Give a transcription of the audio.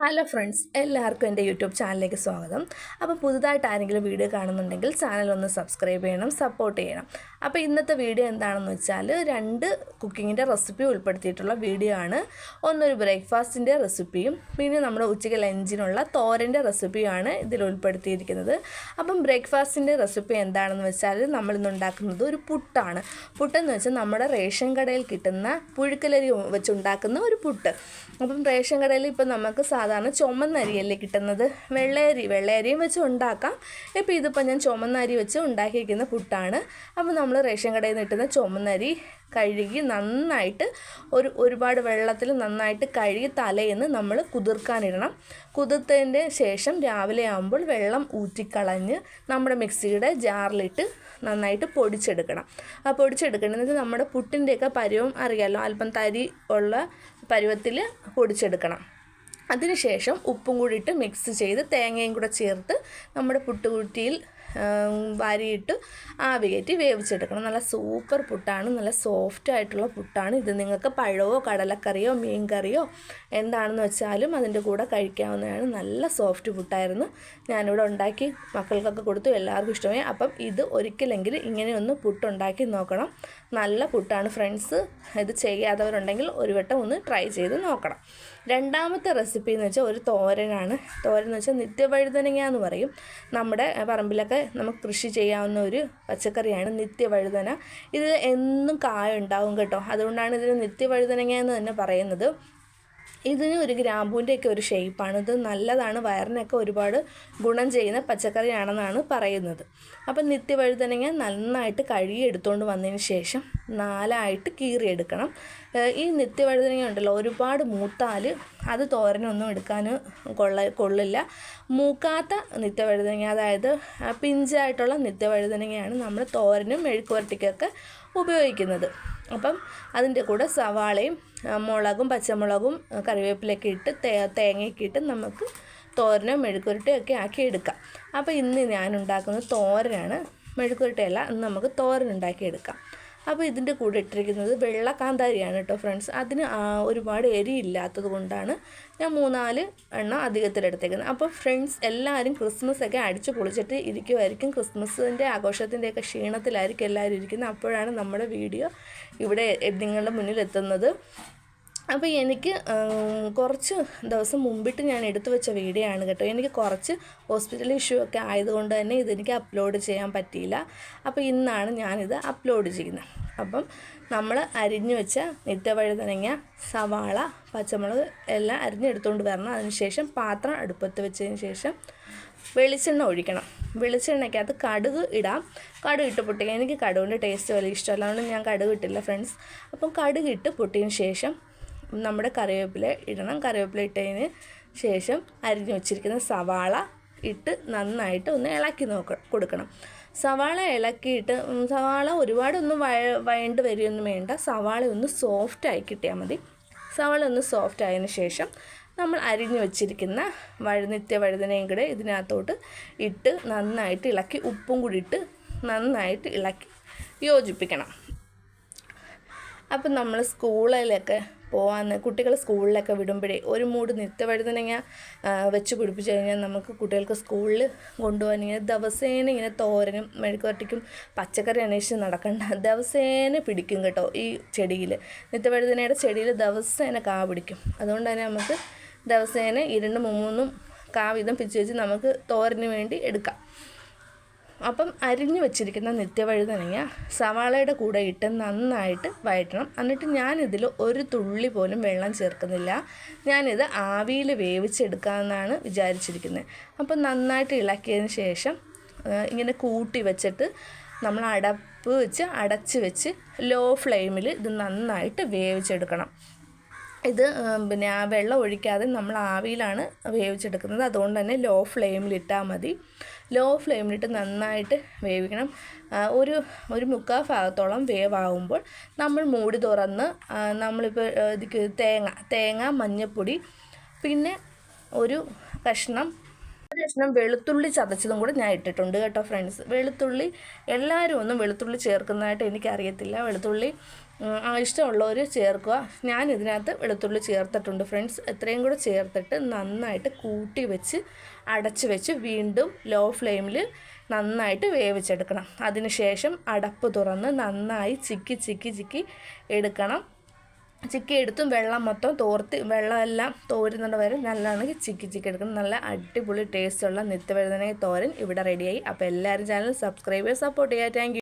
Hello friends എല്ലാവർക്കും എന്റെ YouTube ചാനലിലേക്ക് സ്വാഗതം. അപ്പോൾ പുതുതായിട്ട് ആരെങ്കിലും വീഡിയോ കാണുന്നുണ്ടെങ്കിൽ ചാനൽ ഒന്ന് സബ്സ്ക്രൈബ് ചെയ്യണം സപ്പോർട്ട് ചെയ്യണം. അപ്പോൾ ഇന്നത്തെ വീഡിയോ എന്താണെന്ന് വെച്ചാൽ രണ്ട് കുക്കിങ്ങിന്റെ റെസിപ്പി ഉൾപ്പെടുത്തിയിട്ടുള്ള വീഡിയോ ആണ്. ഒന്നൊരു ബ്രേക്ക്ഫാസ്റ്റിന്റെ റെസിപ്പിയും പിന്നെ നമ്മുടെ ഉച്ചയ്ക്ക് ലഞ്ചിനുള്ള തോരന്റെ റെസിപ്പിയുമാണ് ഇതിൽ ഉൾപ്പെടുത്തിയിരിക്കുന്നത്. അപ്പം ബ്രേക്ക്ഫാസ്റ്റിന്റെ റെസിപ്പി എന്താണെന്ന് വെച്ചാൽ നമ്മളിന്ന് ഉണ്ടാക്കുന്നത് ഒരു പുട്ടാണ്. പുട്ടെന്ന് വെച്ചാൽ നമ്മുടെ റേഷൻ കടയിൽ കിട്ടുന്ന പുഴുക്കലരി വെച്ചുണ്ടാക്കുന്ന ഒരു പുട്ട്. അപ്പം റേഷൻ കടയിൽ ഇപ്പം നമുക്ക് ചുമന്ന അരിയല്ലേ കിട്ടുന്നത്. വെള്ളയരി വെള്ളയരിയും വെച്ച് ഉണ്ടാക്കാം. ഇപ്പോൾ ഇതിപ്പോൾ ഞാൻ ചുമന്ന അരി വെച്ച് ഉണ്ടാക്കിയിരിക്കുന്ന പുട്ടാണ്. അപ്പോൾ നമ്മൾ റേഷൻ കടയിൽ നിന്ന് കിട്ടുന്ന ചുമന്ന അരി കഴുകി നന്നായിട്ട് ഒരു ഒരുപാട് വെള്ളത്തിൽ നന്നായിട്ട് കഴുകി തലേന്ന് നമ്മൾ കുതിർക്കാനിടണം. കുതിർത്തതിന്റെ ശേഷം രാവിലെ ആകുമ്പോൾ വെള്ളം ഊറ്റിക്കളഞ്ഞ് നമ്മുടെ മിക്സിയുടെ ജാറിലിട്ട് നന്നായിട്ട് പൊടിച്ചെടുക്കണം. ആ പൊടിച്ചെടുക്കേണ്ടത് നമ്മുടെ പുട്ടിന്റെയൊക്കെ പരുവം അറിയാമല്ലോ അല്പം തരി ഉള്ള പരുവത്തിൽ പൊടിച്ചെടുക്കണം. അതിനുശേഷം ഉപ്പും കൂടി ഇട്ട് മിക്സ് ചെയ്ത് തേങ്ങയും കൂടെ ചേർത്ത് നമ്മുടെ പുട്ടുകുറ്റിയിൽ വാരിയിട്ട് ആവി വേവിച്ചെടുക്കണം. നല്ല സൂപ്പർ പുട്ടാണ്. നല്ല സോഫ്റ്റ് ആയിട്ടുള്ള പുട്ടാണ് ഇത്. നിങ്ങൾക്ക് പഴമോ കടലക്കറിയോ മീൻ കറിയോ എന്താണെന്ന് വെച്ചാലും അതിന്റെ കൂടെ കഴിക്കാവുന്നതാണ്. നല്ല സോഫ്റ്റ് പുട്ടായിരുന്നു. ഞാനിവിടെ ഉണ്ടാക്കി മക്കൾക്കൊക്കെ കൊടുത്തു. എല്ലാവർക്കും ഇഷ്ടമായി. അപ്പം ഇത് ഒരിക്കലെങ്കിലും ഇങ്ങനെയൊന്ന് പുട്ടുണ്ടാക്കി നോക്കണം. നല്ല പുട്ടാണ്. ഫ്രണ്ട്സ് ഇത് ചെയ്യാത്തവരുണ്ടെങ്കിൽ ഒരു വട്ടം ഒന്ന് ട്രൈ ചെയ്ത് നോക്കണം. രണ്ടാമത്തെ റെസിപ്പി എന്ന് വെച്ചാൽ ഒരു തോരനാണ്. തോരൻ എന്ന് വെച്ചാൽ നിത്യവഴുതനങ്ങ എന്ന് പറയും. നമ്മുടെ പറമ്പിലൊക്കെ നമുക്ക് കൃഷി ചെയ്യാവുന്ന ഒരു പച്ചക്കറിയാണ് നിത്യവഴുതന. ഇത് എന്നും കായ ഉണ്ടാവും കേട്ടോ. അതുകൊണ്ടാണ് ഇതിന് നിത്യവഴുതനങ്ങ എന്ന് തന്നെ പറയുന്നത്. ഇതിന് ഒരു ഗ്രാമ്പൂന്റെയൊക്കെ ഒരു ഷേപ്പാണ് ഇത് നല്ലതാണ്. വയറിനൊക്കെ ഒരുപാട് ഗുണം ചെയ്യുന്ന പച്ചക്കറിയാണെന്നാണ് പറയുന്നത്. അപ്പം നിത്യവഴുതനങ്ങ നന്നായിട്ട് കഴുകി എടുത്തുകൊണ്ട് വന്നതിന് ശേഷം നാലായിട്ട് കീറിയെടുക്കണം. ഈ നിത്യവഴുതനങ്ങ ഉണ്ടല്ലോ ഒരുപാട് മൂത്താൽ അത് തോരനൊന്നും എടുക്കാൻ കൊള്ള കൊള്ളില്ല. മൂക്കാത്ത നിത്യവഴുതനങ്ങ അതായത് പിഞ്ചായിട്ടുള്ള നിത്യവഴുതനങ്ങയാണ് നമ്മൾ തോരനും മെഴുക്കുവരട്ടിക്കൊക്കെ ഉപയോഗിക്കുന്നത്. അപ്പം അതിന്റെ കൂടെ സവാളയും മുളകും പച്ചമുളകും കറിവേപ്പിലൊക്കെ ഇട്ട് തേ തേങ്ങയൊക്കെ ഇട്ട് നമുക്ക് തോരനോ മെഴുക്കുരുട്ടയൊക്കെ ആക്കി എടുക്കാം. അപ്പോൾ ഇന്ന് ഞാൻ ഉണ്ടാക്കുന്നത് തോരനാണ് മെഴുക്കുരുട്ടയല്ല ഇന്ന് നമുക്ക് തോരൻ ഉണ്ടാക്കി എടുക്കാം അപ്പോൾ ഇതിന്റെ കൂടെ ഇട്ടിരിക്കുന്നത് വെള്ള കാന്താരിയാണ് കേട്ടോ ഫ്രണ്ട്സ്. അതിന് ഒരുപാട് എരി ഇല്ലാത്തത് കൊണ്ടാണ് ഞാൻ മൂന്നാൽ എണ്ണം അധികത്തിലെടുത്തേക്കുന്നത് അപ്പോൾ ഫ്രണ്ട്സ് എല്ലാവരും ക്രിസ്മസ് ഒക്കെ അടിച്ചു പൊളിച്ചിട്ട് ഇരിക്കുമായിരിക്കും ക്രിസ്മസിന്റെ ആഘോഷത്തിന്റെയൊക്കെ ക്ഷീണത്തിലായിരിക്കും എല്ലാവരും ഇരിക്കുന്നത്. അപ്പോഴാണ് നമ്മുടെ വീഡിയോ ഇവിടെ നിങ്ങളുടെ മുന്നിൽ എത്തുന്നത് അപ്പോൾ എനിക്ക് കുറച്ച് ദിവസം മുമ്പിട്ട് ഞാൻ എടുത്തു വെച്ച വീഡിയോ ആണ് കേട്ടോ. എനിക്ക് കുറച്ച് ഹോസ്പിറ്റൽ ഇഷ്യൂ ഒക്കെ ആയതുകൊണ്ട് തന്നെ ഇതെനിക്ക് അപ്ലോഡ് ചെയ്യാൻ പറ്റിയില്ല. അപ്പോൾ ഇന്നാണ് ഞാനിത് അപ്ലോഡ് ചെയ്യുന്നത്. അപ്പം നമ്മൾ അരിഞ്ഞു വെച്ച നിത്യവഴുതനങ്ങ സവാള പച്ചമുളക് എല്ലാം അരിഞ്ഞെടുത്തുകൊണ്ട് വരണം. അതിനുശേഷം പാത്രം അടുപ്പത്ത് വെച്ചതിന് ശേഷം വെളിച്ചെണ്ണ ഒഴിക്കണം. വെളിച്ചെണ്ണയ്ക്കകത്ത് കടുക് ഇടാം. കടുക് ഇട്ട് പൊട്ടിക്കുക എനിക്ക് കടുകിന്റെ ടേസ്റ്റ് വലിയ ഇഷ്ടമല്ല. അതുകൊണ്ട് ഞാൻ കടുക് ഇട്ടില്ല ഫ്രണ്ട്സ് അപ്പം കടുക് ഇട്ട് പൊട്ടിയതിന് ശേഷം നമ്മുടെ കറിവേപ്പില ഇടണം. കറിവേപ്പില ഇട്ടതിന് ശേഷം അരിഞ്ഞു വെച്ചിരിക്കുന്ന സവാള ഇട്ട് നന്നായിട്ട് ഒന്ന് ഇളക്കി നോക്ക കൊടുക്കണം. സവാള ഇളക്കിയിട്ട് സവാള ഒരുപാടൊന്നും വയ വയണ്ട് വരികയൊന്നും വേണ്ട. സവാള ഒന്ന് സോഫ്റ്റായി കിട്ടിയാൽ മതി. സവാള ഒന്ന് സോഫ്റ്റ് ആയതിന് ശേഷം നമ്മൾ അരിഞ്ഞു വെച്ചിരിക്കുന്ന വഴുനിത്യ വഴുതനയും കൂടെ ഇതിനകത്തോട്ട് ഇട്ട് നന്നായിട്ട് ഇളക്കി ഉപ്പും കൂടി ഇട്ട് നന്നായിട്ട് ഇളക്കി യോജിപ്പിക്കണം. അപ്പം നമ്മൾ സ്കൂളിലൊക്കെ പോകാമെന്ന് കുട്ടികൾ സ്കൂളിലൊക്കെ വിടുമ്പോഴേ ഒരു മൂട് നിത്യവഴുതനങ്ങ വെച്ച് പിടിപ്പിച്ച് കഴിഞ്ഞാൽ നമുക്ക് കുട്ടികൾക്ക് സ്കൂളിൽ കൊണ്ടുപോകാൻ ഇങ്ങനെ ദിവസേന ഇങ്ങനെ തോരനും മെഴുക്കുവരട്ടിക്കും പച്ചക്കറി അന്വേഷിച്ച് നടക്കണ്ട. ദിവസേന പിടിക്കും കേട്ടോ ഈ ചെടിയിൽ. നിത്യവഴുതനയുടെ ചെടിയിൽ ദിവസേന കാ പിടിക്കും. അതുകൊണ്ട് തന്നെ നമുക്ക് ദിവസേന ഇരണ്ടും മൂന്നും കാ വീതം പിച്ച് വെച്ച് നമുക്ക് തോരന് വേണ്ടി എടുക്കാം. അപ്പം അരിഞ്ഞു വെച്ചിരിക്കുന്ന നിത്യവഴുതനങ്ങ സവാളയുടെ കൂടെ ഇട്ട് നന്നായിട്ട് വഴറ്റണം. എന്നിട്ട് ഞാനിതിൽ ഒരു തുള്ളി പോലും വെള്ളം ചേർക്കുന്നില്ല. ഞാനിത് ആവിയിൽ വേവിച്ചെടുക്കാമെന്നാണ് വിചാരിച്ചിരിക്കുന്നത്. അപ്പം നന്നായിട്ട് ഇളക്കിയതിന് ശേഷം ഇങ്ങനെ കൂട്ടി വെച്ചിട്ട് നമ്മൾ അടപ്പ് വെച്ച് അടച്ച് വെച്ച് ലോ ഫ്ലെയിമിൽ ഇത് നന്നായിട്ട് വേവിച്ചെടുക്കണം. ഇത് പിന്നെ ആ വെള്ളം ഒഴിക്കാതെ നമ്മൾ ആവിയിലാണ് വേവിച്ചെടുക്കുന്നത്. അതുകൊണ്ട് തന്നെ ലോ ഫ്ലെയിമിലിട്ടാൽ മതി. ലോ ഫ്ലെയിമിലിട്ട് നന്നായിട്ട് വേവിക്കണം. ഒരു ഒരു മുക്കാൽ ഭാഗത്തോളം വേവാകുമ്പോൾ നമ്മൾ മൂടി തുറന്ന് നമ്മളിപ്പോൾ ഇതിക്ക് തേങ്ങ തേങ്ങ മഞ്ഞൾപ്പൊടി പിന്നെ ഒരു കഷ്ണം ഒരു വെളുത്തുള്ളി ചതച്ചതും കൂടെ ഞാൻ ഇട്ടിട്ടുണ്ട് കേട്ടോ ഫ്രണ്ട്സ് വെളുത്തുള്ളി എല്ലാവരും ഒന്നും വെളുത്തുള്ളി ചേർക്കുന്നതായിട്ട് എനിക്കറിയത്തില്ല. വെളുത്തുള്ളി ഇഷ്ടമുള്ളവർ ചേർക്കുക. ഞാൻ ഇതിനകത്ത് വെളുത്തുള്ളി ചേർത്തിട്ടുണ്ട് ഫ്രണ്ട്സ് എത്രയും കൂടെ ചേർത്തിട്ട് നന്നായിട്ട് കൂട്ടി വെച്ച് അടച്ച് വെച്ച് വീണ്ടും ലോ ഫ്ലെയിമിൽ നന്നായിട്ട് വേവിച്ചെടുക്കണം. അതിനുശേഷം അടപ്പ് തുറന്ന് നന്നായി ചിക്കി ചിക്കി ചിക്കി എടുക്കണം. ചിക്കി എടുത്തും വെള്ളം മൊത്തം തോർത്ത് വെള്ളമെല്ലാം തോരുന്നുണ്ട് വരെ നല്ലതാണെങ്കിൽ ചിക്കി ചിക്കി എടുക്കണം. നല്ല അടിപൊളി ടേസ്റ്റുള്ള നിത്യവഴുതനങ്ങ തോരൻ ഇവിടെ റെഡിയായി അപ്പോൾ എല്ലാവരും ചാനൽ സബ്സ്ക്രൈബ് സപ്പോർട്ട് ചെയ്യുക താങ്ക്